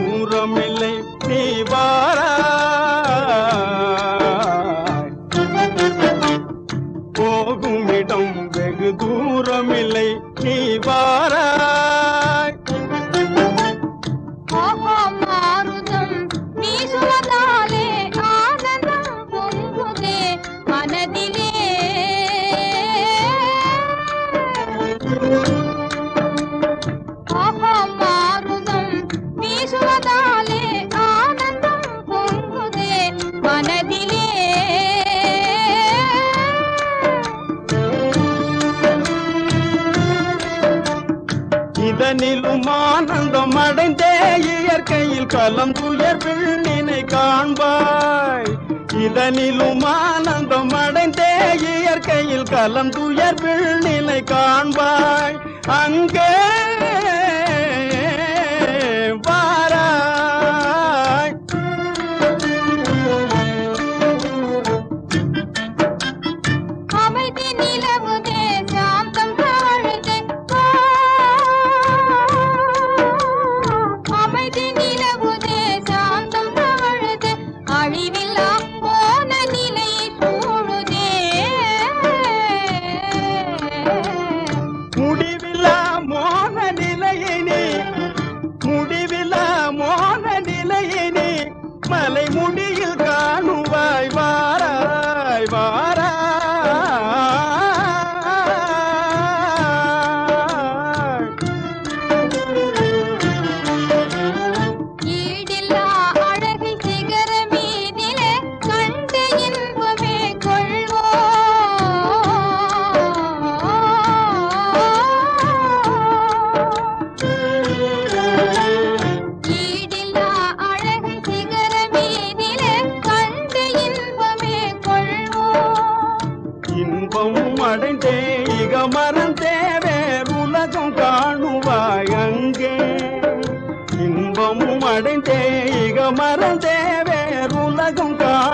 தூரமில்லை நீ வாரா போகுமிடம் வெகு தூரமில்லை நீ வார வானிலும் ஆனந்தம் அடைந்தே இயற்கையில் கலம் துயர் பிள்ளினை காண்பாய். இதனிலும் ஆனந்தம் அடைந்தே இயற்கையில் கலம் துயர் பிள்ளினை காண்பாய். அங்கே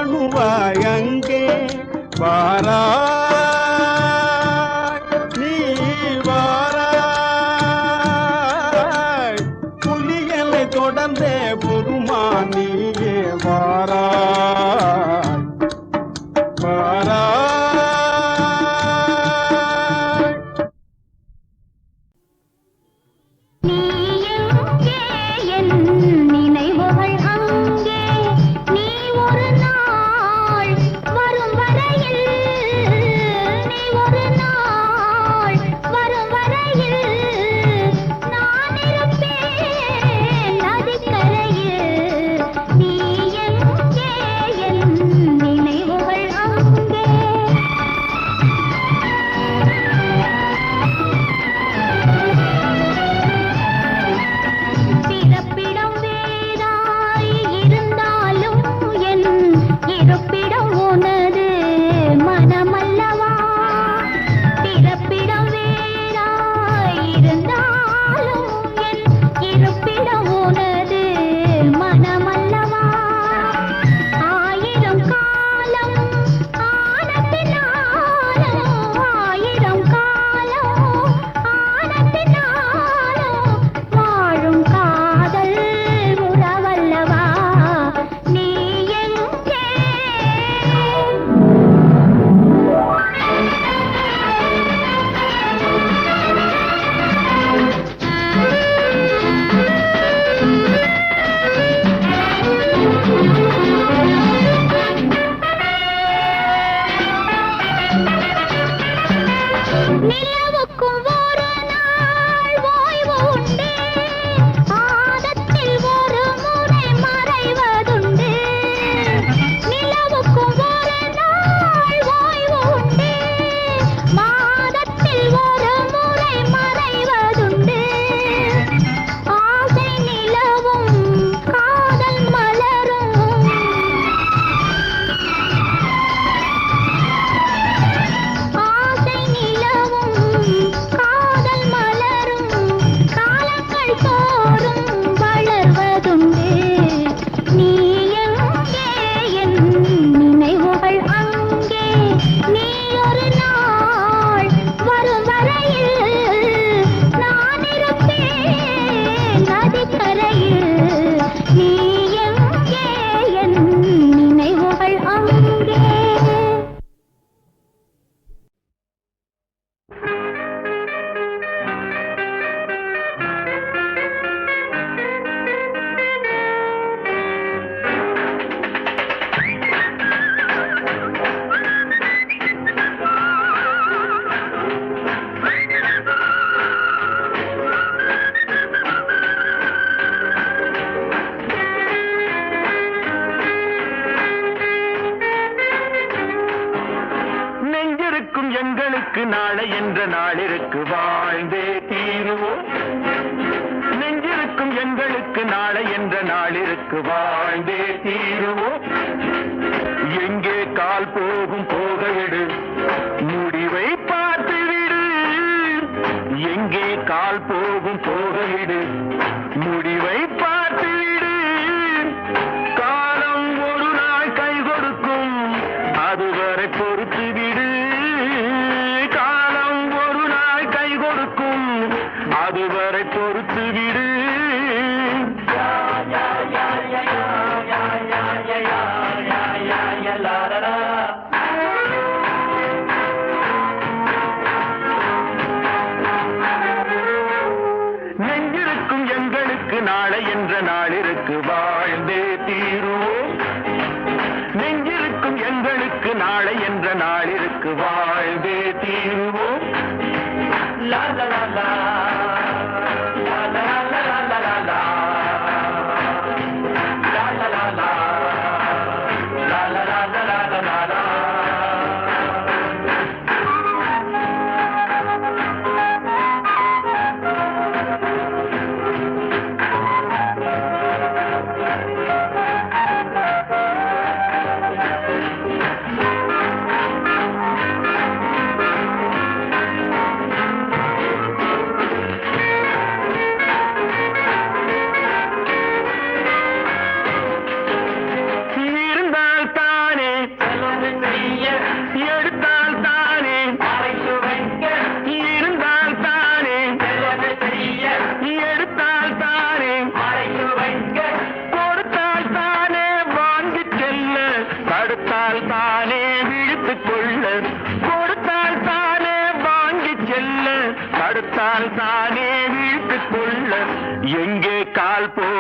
ಬಾರಾಗುವ ಅಂಗೆ ಬಾರಾ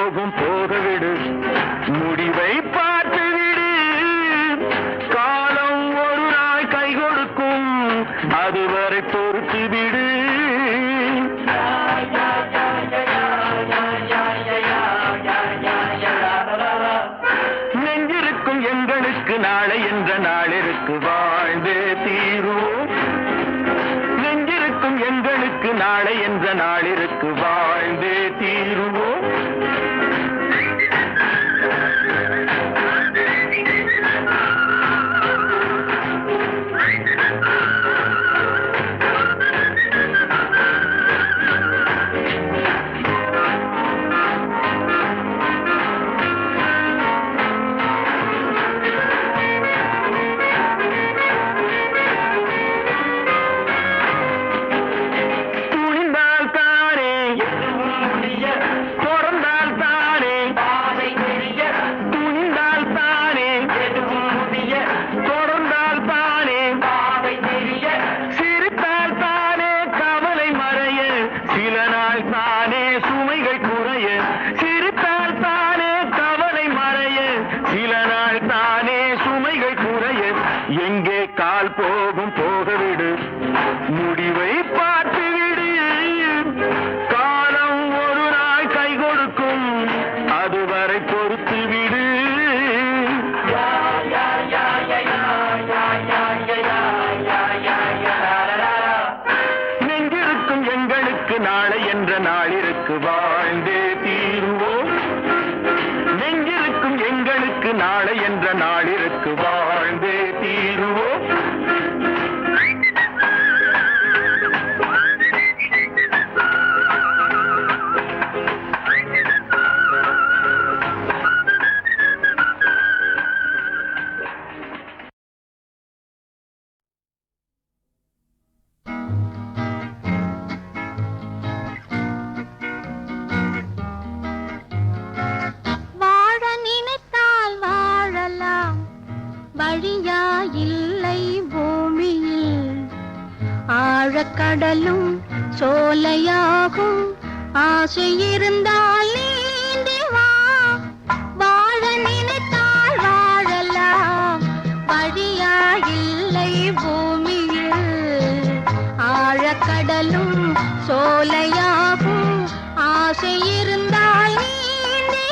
கோபம் போக விடு முடிவை பார்த்து விடு காலம் ஒரு நாள் கை கொடுக்கும். அதுவரை பொறுத்து விடு நெஞ்சிருக்கும் எங்களுக்கு நாளை என்ற நாளிற்கு வாழ்ந்தே தீரும் நெஞ்சிருக்கும் எங்களுக்கு நாளை என்ற நாளிற்கு வாழ் கடலும் சோலையாகும். ஆசை இருந்தால் நீந்தி வா. வாழ நினைத்தால் வாழலாம் வழியா இல்லை பூமியில். ஆழக்கடலும் சோலையாகும். ஆசை இருந்தால் நீந்தி